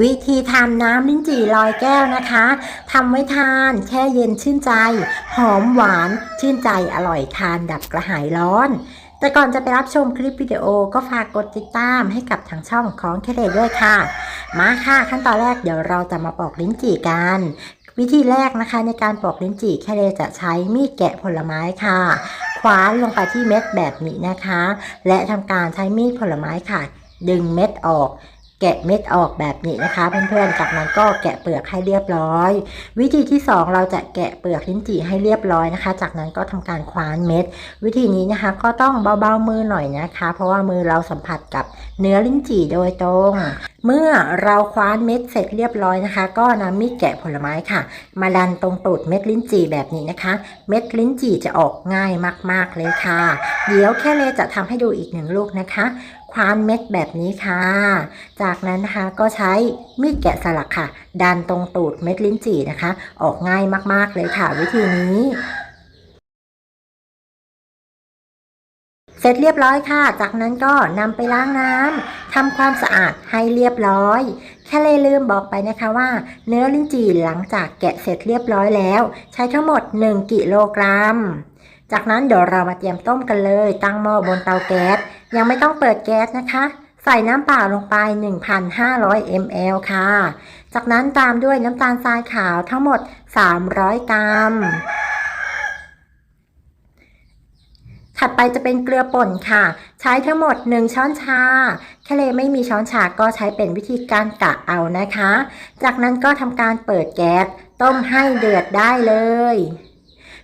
วิธีทำน้ำลิ้นจี่ลอยแก้วนะคะทำไว้ทานแช่เย็นชื่นใจ หอมหวานชื่นใจอร่อยทานดับกระหายร้อน แต่ก่อนจะไปรับชมคลิปวิดีโอก็ฝากกดติดตามให้กับทางช่องของเคเลด้วยค่ะ มาค่ะขั้นตอนแรกเดี๋ยวเราจะมาปอกลิ้นจี่กัน วิธีแรกนะคะในการปอกลิ้นจี่แคเลจะใช้มีดแกะผลไม้ค่ะคว้านลงไปที่เม็ดแบบนี้นะคะ และทำการใช้มีดผลไม้ค่ะ ดึงเม็ดออก แกะเม็ดออกแบบนี้นะคะ เพื่อนๆ จากนั้นก็แกะเปลือกให้เรียบร้อย วิธีที่ 2 เราจะแกะเปลือกลิ้นจี่ให้เรียบร้อยนะคะ จากนั้นก็ทำการคว้านเม็ด วิธีนี้นะคะก็ต้องเบาๆมือหน่อยนะคะ เพราะว่ามือเราสัมผัสกับเนื้อลิ้นจี่โดยตรงเมื่อเราคว้านเม็ดเสร็จเรียบร้อยนะคะ ก็นำมีดแกะผลไม้ค่ะ มาดันตรงตูดเม็ดลิ้นจี่แบบนี้นะคะ เม็ดลิ้นจี่จะออกง่ายมากๆเลยค่ะ เดี๋ยวแค่เลจะทำให้ดูอีกหนึ่งลูกนะคะ คว้านเม็ดแบบนี้ค่ะ จากนั้นนะคะก็ใช้มีดแกะสลักค่ะ ดันตรงตูดเม็ดลิ้นจี่นะคะ ออกง่ายมากๆเลยค่ะ วิธีนี้ เสร็จเรียบร้อยค่ะ จากนั้นก็นำไปล้างน้ำทำความสะอาดให้เรียบร้อยแค่เลยลืมบอกไปนะคะว่า เนื้อลิ้นจี่หลังจากแกะเสร็จเรียบร้อยแล้ว ใช้ทั้งหมด 1 กิโลกรัม จากนั้นเดี๋ยวเรามาเตรียมต้มกันเลย ตั้งหม้อบนเตาแก๊ส ยังไม่ต้องเปิดแก๊สนะคะ ใส่น้ำเปล่าลงไป 1,500 ml ค่ะ จากนั้นตามด้วยน้ำตาลทรายขาวทั้งหมด 300 กรัม ถัดไปจะเป็นเกลือป่นค่ะ ใช้ทั้งหมด 1 ช้อนชาแค่เลยไม่มีช้อนชาก็ใช้เป็นวิธีการกะเอานะคะ จากนั้นก็ทำการเปิดแก๊สต้มให้เดือดได้เลย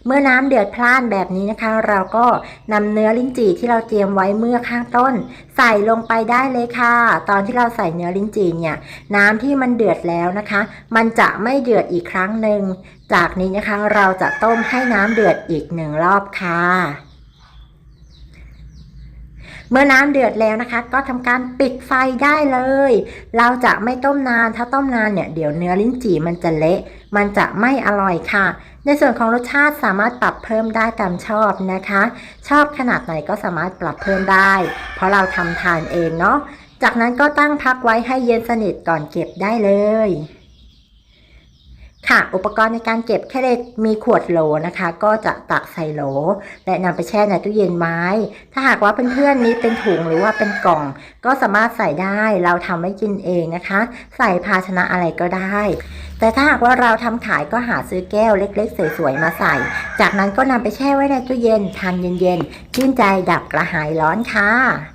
เมื่อน้ำเดือดพล่านแบบนี้นะคะ เราก็นำเนื้อลิ้นจี่ที่เราเตรียมไว้เมื่อข้างต้น ใส่ลงไปได้เลยค่ะ ตอนที่เราใส่เนื้อลิ้นจี่เนี่ยน้ำที่มันเดือดแล้วนะคะ มันจะไม่เดือดอีกครั้งหนึ่งจากนี้นะคะเราจะต้มให้น้ำเดือดอีกหนึ่งรอบค่ะ เมื่อน้ำเดือดแล้วนะคะ ก็ทำการปิดไฟได้เลย เราจะไม่ต้มนาน ถ้าต้มนานเนี่ยเดี๋ยวเนื้อลิ้นจี่มันจะเละ มันจะไม่อร่อยค่ะ ในส่วนของรสชาติสามารถปรับเพิ่มได้ตามชอบนะคะ ชอบขนาดไหนก็สามารถปรับเพิ่มได้ เพราะเราทำทานเองเนาะ จากนั้นก็ตั้งพักไว้ให้เย็นสนิทก่อนเก็บได้เลย ค่ะ อุปกรณ์ในการเก็บแคเล็กมีขวดโหลนะคะ ก็จะตักใส่โหล และนำไปแช่ในตู้เย็นไว้ถ้าหากว่าเพื่อนๆนี้เป็นถุงหรือว่าเป็นกล่อง ก็สามารถใส่ได้เราทำไว้กินเองนะคะ ใส่ภาชนะอะไรก็ได้ แต่ถ้าหากว่าเราทำขายก็หาซื้อแก้วเล็กๆ สวยๆมาใส่ จากนั้นก็นำไปแช่ไว้ในตู้เย็นทานเย็นๆชื่นใจดับกระหายร้อนค่ะ